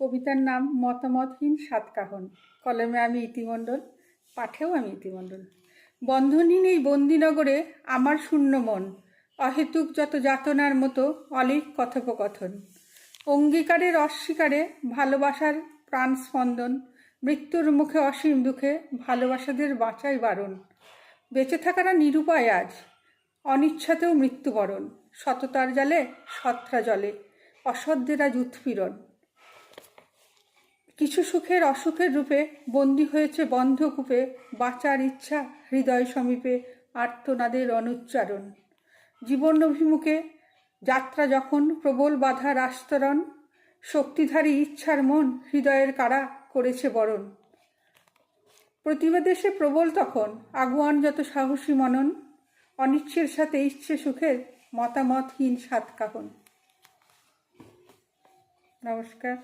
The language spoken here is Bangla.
কবিতার নাম মতামতহীন সাতকাহন। কলমে আমি ইতিমণ্ডল, পাঠেও আমি ইতিমণ্ডল। বন্ধনহীন এই বন্দিনগরে আমার শূন্য মন, অহেতুক যত যাতনার মতো অলিক কথোপকথন। অঙ্গীকারের অস্বীকারে ভালোবাসার প্রাণ স্পন্দন মৃত্যুর মুখে অসীম দুঃখে ভালোবাসাদের বাঁচাই বারণ। বেঁচে থাকারা নিরুপায় আজ, অনিচ্ছাতেও মৃত্যুবরণ। সততার জালে সত্রা জলে অসদ্যের আজ উৎপীড়ন। কিছু সুখের অসুখের রূপে বন্দী হয়েছে বন্ধকূপে বাঁচার ইচ্ছা হৃদয় সমীপে আর্তনাদের অনুচ্চারণ। জীবন অভিমুখে যাত্রা যখন প্রবল বাধার আস্তরণ, শক্তিধারী ইচ্ছার মন হৃদয়ের কারা করেছে বরণ। প্রতিবাদেশে প্রবল তখন আগুয়ান যত সাহসী মনন, অনিচ্ছের সাথে ইচ্ছে সুখের মতামতহীন সাতকাহন। নমস্কার।